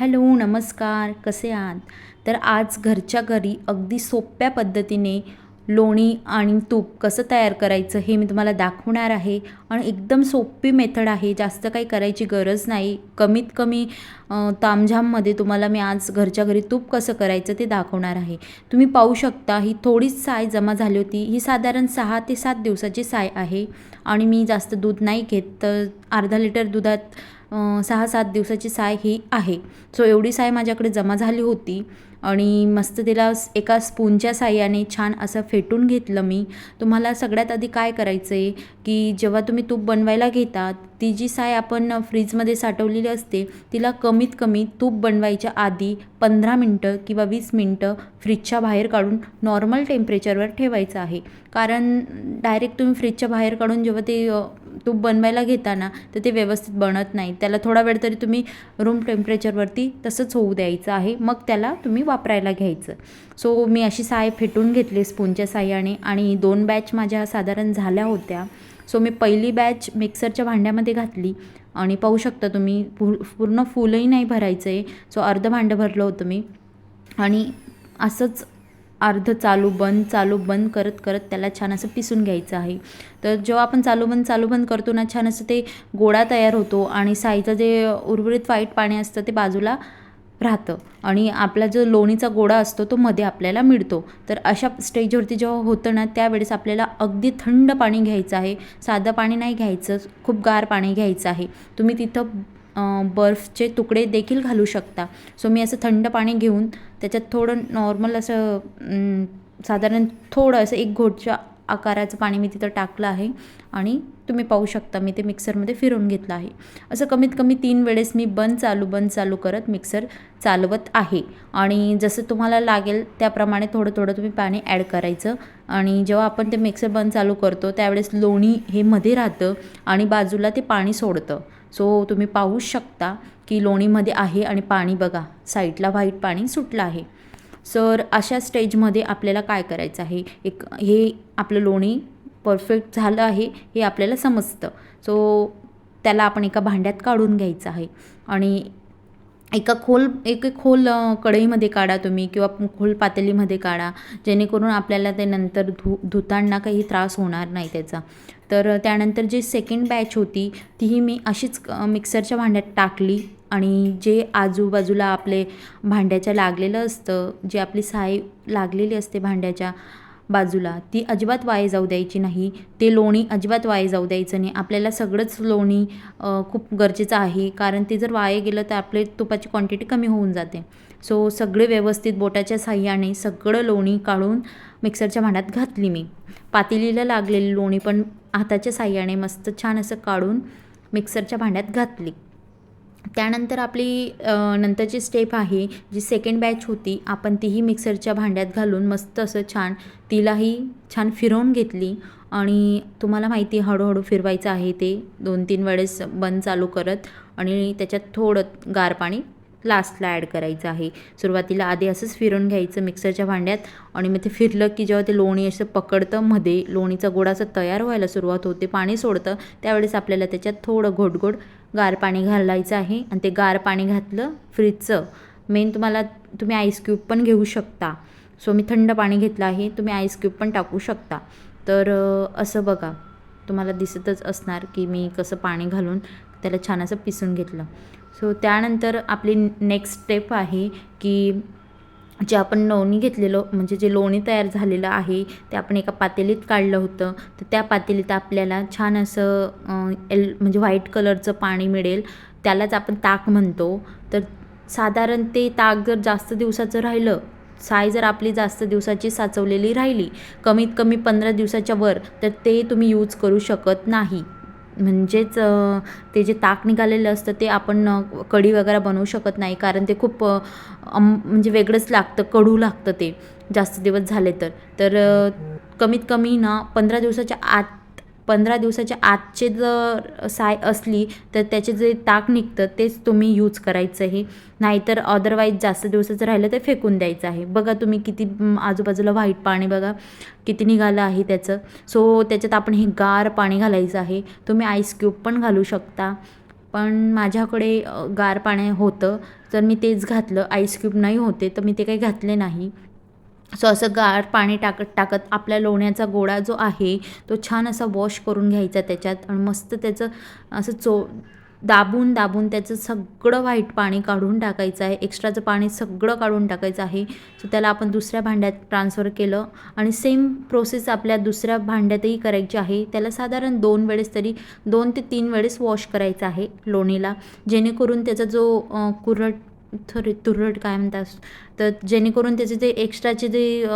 Hello नमस्कार. कसे आहात? तर आज घरच्या घरी अगदी सोप्या पद्धतीने लोणी आणि तूप कसं तयार करायचं हे मी तुम्हाला दाखवणार आहे. आणि एकदम सोपी मेथड आहे. जास्त काही करायची गरज नाही. कमीत कमी तामझाममध्ये तुम्हाला मी आज घरच्या घरी तूप कसं करायचं ते दाखवणार आहे. तुम्ही पाहू शकता ही थोडीच साय जमा झाली होती. ही साधारण सहा ते सात दिवसाची साय आहे. आणि मी जास्त दूध नाही घेत. तर अर्धा लिटर दुधात सहा सात दिवसाची साय ही आहे. सो एवढी साय माझ्याकडे जमा झाली होती आणि मस्त तिला एका स्पूनच्या साह्याने छान असं फेटून घेतलं मी. तुम्हाला सगळ्यात आधी काय करायचं आहे की जेव्हा तुम्ही तूप बनवायला घेता ती जी साय आपण फ्रीजमध्ये साठवलेली असते तिला कमीत कमी तूप बनवायच्या आधी पंधरा मिनटं किंवा वीस मिनटं फ्रीजच्या बाहेर काढून नॉर्मल टेम्परेचरवर ठेवायचं आहे. कारण डायरेक्ट तुम्ही फ्रीजच्या बाहेर काढून जेव्हा ते तूप बनवायला घेताना तर ते व्यवस्थित बनत नाही. त्याला थोडा वेळ तरी तुम्ही रूम टेम्परेचरवरती तसंच होऊ द्यायचं आहे. मग त्याला तुम्ही वापरायला घ्यायचं. सो मी अशी साय फेटून घेतली स्पूनच्या साह्याने आणि दोन बॅच माझ्या साधारण झाल्या होत्या. सो मी पहिली बॅच मिक्सरच्या भांड्यामध्ये घातली आणि पाहू शकता तुम्ही पू पूर्ण फुलही नाही भरायचं आहे सो अर्धं भांडं भरलं होतं मी. आणि असंच अर्ध चालू बंद चालू बंद करत करत त्याला छान असं पिसून घ्यायचं आहे. तर जेव्हा आपण चालू बंद चालू बंद करतो ना छान असं ते गोळा तयार होतो आणि साईचं जे उर्वरित वाईट पाणी असतं ते बाजूला राहतं आणि आपला जो लोणीचा गोळा असतो तो मध्ये आपल्याला मिळतो. तर अशा स्टेजवरती जेव्हा होतं ना त्यावेळेस आपल्याला अगदी थंड पाणी घ्यायचं आहे. साधं पाणी नाही घ्यायचं खूप गार पाणी घ्यायचं आहे. तुम्ही तिथं बर्फचे तुकडे देखील घालू शकता. सो मी असं थंड पाणी घेऊन त्याच्यात थोडं नॉर्मल असं साधारण थोडं असं एक घोटच्या आकाराचं पाणी मी तिथं टाकलं आहे आणि तुम्ही पाहू शकता मी ते मिक्सरमध्ये फिरवून घेतलं आहे. असं कमीत कमी तीन वेळेस मी बंद चालू बंद चालू करत मिक्सर चालवत आहे. आणि जसं तुम्हाला लागेल त्याप्रमाणे थोडं थोडं तुम्ही पाणी ॲड करायचं. आणि जेव्हा आपण ते मिक्सर बंद चालू करतो त्यावेळेस लोणी हे मध्ये राहतं आणि बाजूला ते पाणी सोडतं. सो तुम्ही पाहू शकता की लोणीमध्ये आहे आणि पाणी बघा साईडला व्हाईट पाणी सुटलं आहे. सर अशा स्टेजमध्ये आपल्याला काय करायचं आहे? एक हे आपलं लोणी परफेक्ट झालं आहे हे आपल्याला समजतं. सो त्याला आपण एका भांड्यात काढून घ्यायचं आहे. आणि एका खोल एक खोल कढईमध्ये काढा तुम्ही किंवा खोल पातेलीमध्ये काढा. जेणेकरून आपल्याला ते नंतर धु धुताना काही त्रास होणार नाही त्याचा. तर त्यानंतर जी सेकंड बॅच होती तीही मी अशीच मिक्सरच्या भांड्यात टाकली. आणि जे आजूबाजूला आपले भांड्याच्या लागलेलं असतं जे आपली साय लागलेली असते भांड्याच्या बाजूला ती अजिबात वाया जाऊ द्यायची नाही. ते लोणी अजिबात वाया जाऊ द्यायचं नाही. आपल्याला सगळंच लोणी खूप गरजेचं आहे. कारण ते जर वाया गेलं तर आपले तुपाची क्वांटिटी कमी होऊन जाते. सो सगळे व्यवस्थित बोटाच्या साह्याने सगळं लोणी काढून मिक्सरच्या भांड्यात घातली मी. पातेलीला लागलेली लोणी पण हाताच्या साह्याने मस्त छान असं काढून मिक्सरच्या भांड्यात घातली. त्यानंतर आपली नंतरची स्टेप आहे जी सेकंड बॅच होती आपण तीही मिक्सरच्या भांड्यात घालून मस्त असं छान तिलाही छान फिरवून घेतली. आणि तुम्हाला माहिती हळूहळू फिरवायचं आहे ते दोन तीन वेळेस बंद चालू करत आणि त्याच्यात थोडं गार पाणी लास्टला ॲड करायचं आहे. सुरुवातीला आधी असंच फिरून घ्यायचं मिक्सरच्या भांड्यात आणि मग ते फिरलं की जेव्हा ते लोणी असं पकडतं मध्ये लोणीचा गोडा असं तयार व्हायला सुरुवात होते पाणी सोडतं त्यावेळेस आपल्याला त्याच्यात थोडं घोटघोट गार पाणी घालायचं आहे. आणि ते गार पाणी घातलं फ्रीजचं. मेन तुम्हाला तुम्ही आईस क्यूब पण घेऊ शकता. सो मी थंड पाणी घेतलं आहे तुम्ही आईस क्यूब पण टाकू शकता. तर असं बघा. तुम्हाला दिसतच असणार की मी कसं पाणी घालून त्याला छान असं पिसून घेतलं. सो त्यानंतर आपली नेक्स्ट स्टेप आहे की जे आपण नवणी घेतलेलं म्हणजे जे लोणी तयार झालेलं आहे ते आपण एका पातेलीत काढलं होतं. तर त्या पातेलीत आपल्याला छान असं एल म्हणजे व्हाईट कलरचं पाणी मिळेल. त्यालाच आपण ताक म्हणतो. तर साधारण ते ताक जर जास्त दिवसाचं राहिलं साय जर आपली जास्त दिवसाची साचवलेली राहिली कमीत कमी पंधरा दिवसाच्या वर तर ते तुम्ही यूज करू शकत नाही. म्हणजेच ते जे ताक निघालेलं असतं ते आपण कढी वगैरे बनवू शकत नाही कारण ते खूप अम म्हणजे वेगळंच लागतं कडू लागतं ते जास्त दिवस झाले तर. तर कमीत कमी ना पंधरा दिवसाच्या आत पंधरा दिवसाच्या आतचे जर साय असली तर त्याचे जे ताक निघतं तेच तुम्ही यूज करायचं आहे नाहीतर अदरवाईज जास्त दिवसाचं राहिलं तर फेकून द्यायचं आहे. बघा तुम्ही किती आजूबाजूला व्हाईट पाणी बघा किती निघालं आहे त्याचं. सो त्याच्यात आपण हे गार पाणी घालायचं आहे. तुम्ही आईस क्यूब पण घालू शकता. पण माझ्याकडे गार पाणी होतं. तर मी तेच घातलं आईस क्यूब नाही होते तर मी ते काही घातले नाही. सो असं गार पाणी टाकत टाकत आपल्या लोण्याचा गोळा जो आहे तो छान असा वॉश करून घ्यायचा त्याच्यात आणि मस्त त्याचं असं चो दाबून दाबून त्याचं सगळं वाईट पाणी काढून टाकायचं आहे. एक्स्ट्राचं पाणी सगळं काढून टाकायचं आहे. सो त्याला आपण दुसऱ्या भांड्यात ट्रान्सफर केलं आणि सेम प्रोसेस आपल्या दुसऱ्या भांड्यातही करायची आहे. त्याला साधारण दोन वेळेस तरी दोन ते तीन वेळेस वॉश करायचं आहे लोणीला. जेणेकरून त्याचा जो कुरट थोडी तुरट काय म्हणतात? तर जेणेकरून त्याचे जे एक्स्ट्राचे जे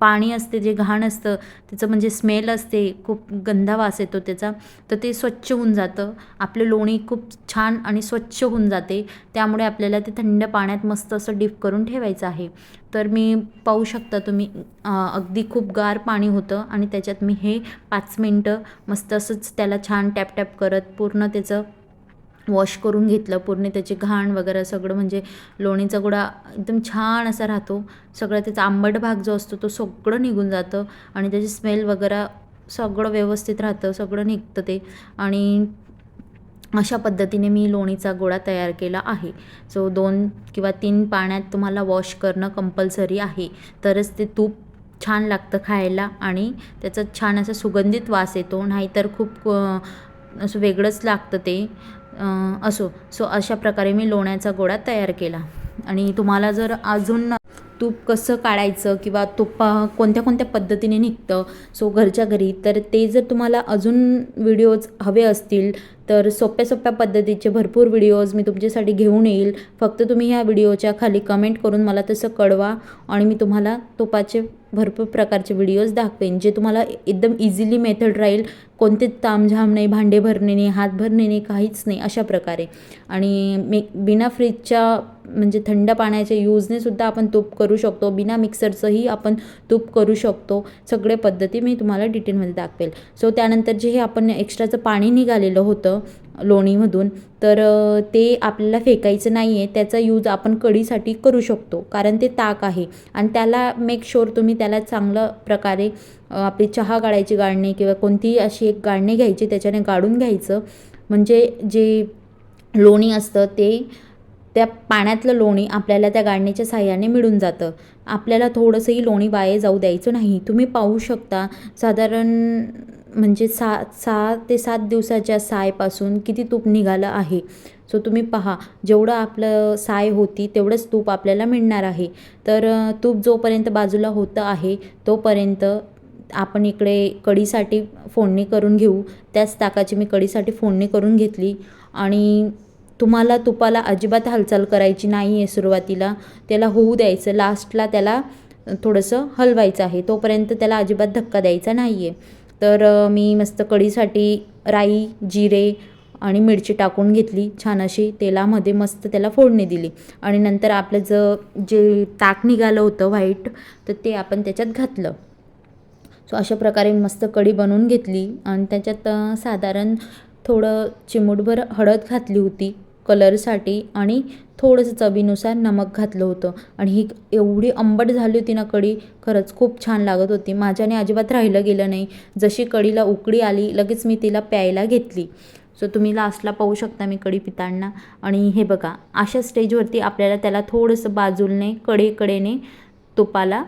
पाणी असते जे घाण असतं त्याचं म्हणजे स्मेल असते खूप गंधा वास येतो त्याचा तर ते स्वच्छ होऊन जातं. आपलं लोणी खूप छान आणि स्वच्छ होऊन जाते. त्यामुळे आपल्याला ते थंड पाण्यात मस्त असं डिप करून ठेवायचं आहे. तर मी पाहू शकता तुम्ही अगदी खूप गार पाणी होतं आणि त्याच्यात मी हे पाच मिनटं मस्त असंच त्याला छान टॅप टॅप करत पूर्ण त्याचं वॉश करून घेतलं पूर्ण त्याची घाण वगैरे सगळं म्हणजे लोणीचा गोळा एकदम छान असा राहतो. सगळा त्याचा आंबट भाग जो असतो तो सगळं निघून जातं आणि त्याची स्मेल वगैरे सगळं व्यवस्थित राहतं सगळं निघतं ते. आणि अशा पद्धतीने मी लोणीचा गोळा तयार केला आहे. सो दोन किंवा तीन पाण्यात तुम्हाला वॉश करणं कंपल्सरी आहे. तरच ते तूप छान लागतं खायला आणि त्याचा छान असा सुगंधित वास येतो. नाहीतर खूप असं वेगळंच लागतं ते. असो. सो अशा प्रकारे मी लोण्याचा गोळा तयार केला. आणि तुम्हाला जर अजून तूप कसं काढायचं किंवा तुपा कोणत्या कोणत्या पद्धतीने निघतं सो घरच्या घरी तर ते जर तुम्हाला अजून व्हिडिओज हवे असतील तर सोप्या सोप्या पद्धतीचे भरपूर व्हिडिओज मी तुमच्यासाठी घेऊन येईल. फक्त तुम्ही ह्या व्हिडिओच्या खाली कमेंट करून मला तसं कळवा आणि मी तुम्हाला तुपाचे भरपूर प्रकारचे व्हिडिओज दाखवेन जे तुम्हाला एकदम इझिली मेथड राहील. कोणते तामझाम नाही भांडे भरणे नाही हात भरणे नाही काहीच नाही अशा प्रकारे. आणि मे बिना फ्रीजच्या म्हणजे थंड पाण्याच्या यूजने सुद्धा आपण तूप करू शकतो. बिना मिक्सरचंही आपण तूप करू शकतो. सगळे पद्धती मी तुम्हाला डिटेलमध्ये दाखवेल. सो त्यानंतर जे हे आपण एक्स्ट्राचं पाणी निघालेलं होतं लोणीमधून तर ते आपल्याला फेकायचं नाही आहे त्याचा यूज आपण कढीसाठी करू शकतो कारण ते ताक आहे. आणि त्याला मेक शुअर तुम्ही त्याला चांगलं प्रकारे आपली चहा गाळायची गाळणी किंवा कोणतीही अशी एक गाळणी घ्यायची त्याच्याने गाळून घ्यायचं. म्हणजे जे लोणी असतं ते त्या पाण्यातलं लोणी आपल्याला त्या गाळण्याच्या साह्याने मिळून जातं. आपल्याला थोडंसंही लोणी वाया जाऊ द्यायचं नाही. तुम्ही पाहू शकता साधारण म्हणजे सा सहा ते सात दिवसाच्या सायपासून किती तूप निघालं आहे? सो तुम्ही पहा जेवढं आपलं साय होती तेवढंच तूप आपल्याला मिळणार आहे. तर तूप जोपर्यंत बाजूला होतं आहे तोपर्यंत आपण इकडे कढीसाठी फोडणी करून घेऊ. त्याच ताकाची मी कढीसाठी फोडणी करून घेतली. आणि तुम्हाला तुपाला अजिबात हालचाल करायची नाही आहे सुरुवातीला. त्याला होऊ द्यायचं. लास्टला त्याला थोडंसं हलवायचं आहे. तोपर्यंत त्याला अजिबात धक्का द्यायचा नाही आहे तर मी मस्त कढीसाठी राई जिरे आणि मिरची टाकून घेतली छान अशी. तेलामध्ये मस्त त्याला फोडणी दिली. आणि नंतर आपलं ज जे ताक निघालं होतं व्हाईट तर ते आपण त्याच्यात घातलं. सो अशा प्रकारे मस्त कढी बनवून घेतली. आणि त्याच्यात साधारण थोडं चिमूटभर हळद घातली होती. कलरसाठी आणि थोडंसं चवीनुसार नमक घातलं होतं. आणि ही एवढी आंबट झाली होती ना कढी खरंच खूप छान लागत होती. माझ्याने अजिबात राहिलं गेलं नाही. जशी कढीला उकळी आली लगेच मी तिला प्यायला घेतली. सो तुम्ही लास्टला पाहू शकता मी कढी पिताळणा आणि हे बघा अशा स्टेजवरती आपल्याला त्याला थोडंसं बाजूलने कडेकडेने तुपाला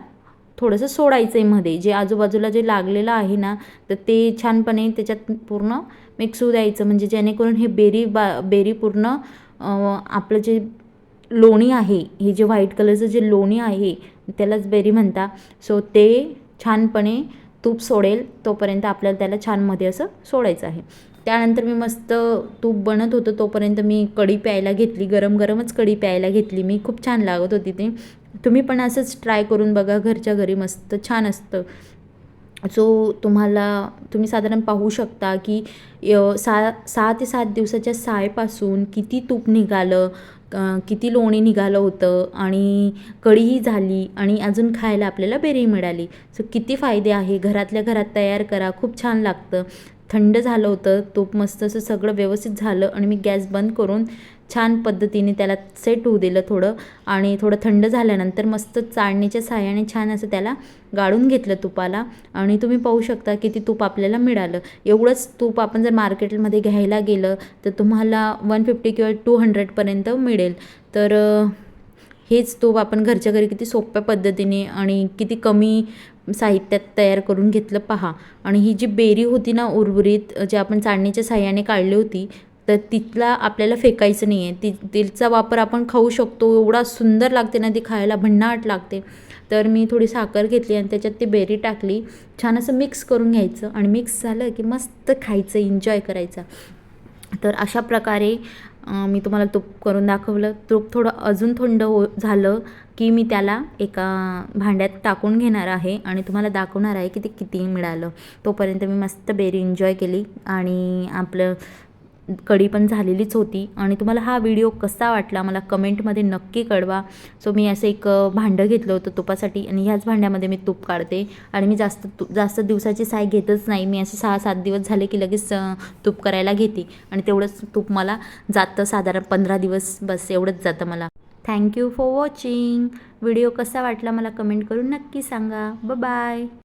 थोडंसं सोडायचं आहे मध्ये. जे आजूबाजूला जे लागलेलं आहे ना तर ते छानपणे त्याच्यात पूर्ण मिक्स होऊ द्यायचं. म्हणजे जेणेकरून हे बेरी बा बेरी पूर्ण आपलं जे लोणी आहे हे जे व्हाईट कलरचं जे लोणी आहे त्यालाच बेरी म्हणता. सो ते छानपणे तूप सोडेल तोपर्यंत आपल्याला त्याला छानमध्ये असं सोडायचं आहे. त्यानंतर मी मस्त तूप बनत होतं तोपर्यंत मी कढी प्यायला घेतली. गरम गरमच कढी प्यायला घेतली. मी खूप छान लागत होती ते. तुम्ही पण असंच ट्राय करून बघा घरच्या घरी मस्त छान असतं. सो तुम्हाला तुम्ही साधारण पाहू शकता की य- सा सहा ते सात दिवसाच्या सायपासून किती तूप निघालं किती लोणी निघालं होतं आणि कढीही झाली आणि अजून खायला आपल्याला बेरी मिळाली. सो किती फायदे आहे घरातल्या घरात तयार करा खूप छान लागतं. थंड झालं होतं तूप मस्त असं सगळं व्यवस्थित झालं आणि मी गॅस बंद करून छान पद्धतीने त्याला सेट होऊ दिलं थोडं. आणि थोडं थंड झाल्यानंतर मस्त चाळणीच्या साह्याने छान असं त्याला गाळून घेतलं तुपाला. आणि तुम्ही पाहू शकता किती तूप आपल्याला मिळालं. एवढंच तूप आपण जर मार्केटमध्ये घ्यायला गेलं तर तुम्हाला वन फिफ्टी किंवा टू हंड्रेडपर्यंत मिळेल. तर हेच तूप आपण घरच्या घरी किती सोप्या पद्धतीने आणि किती कमी साहित्यात तयार करून घेतलं पहा. आणि ही जी बेरी होती ना उर्वरित जे आपण चाळणीच्या साह्याने काढली होती तर तिथला आपल्याला फेकायचं नाही आहे ती तिचा वापर आपण खाऊ शकतो एवढा सुंदर लागते ना ती खायला भन्नाट लागते. तर मी थोडी साखर घेतली आणि त्याच्यात ती बेरी टाकली. छान असं मिक्स करून घ्यायचं आणि मिक्स झालं की मस्त खायचं एन्जॉय करायचं. तर अशा प्रकारे मी तुम्हाला तूप करून दाखवलं. तूप थोडं अजून थंड हो झालं की मी त्याला एका भांड्यात टाकून घेणार आहे आणि तुम्हाला दाखवणार आहे की ते किती मिळालं. तोपर्यंत मी मस्त बेरी एन्जॉय केली आणि आपलं कढी पण झालेलीच होती. आणि तुम्हाला हा व्हिडिओ कसा वाटला मला कमेंटमध्ये नक्की कळवा. सो मी असं एक भांडं घेतलं होतं तुपासाठी आणि ह्याच भांड्यामध्ये मी तूप काढते. आणि मी जास्त तू जास्त दिवसाची साय घेतच नाही. मी असे सहा सात दिवस झाले की लगेच तूप करायला घेते. आणि तेवढंच तूप मला जातं साधारण पंधरा दिवस बस एवढंच जातं मला. थँक्यू फॉर वॉचिंग व्हिडिओ कसा वाटला मला कमेंट करून नक्की सांगा. ब बाय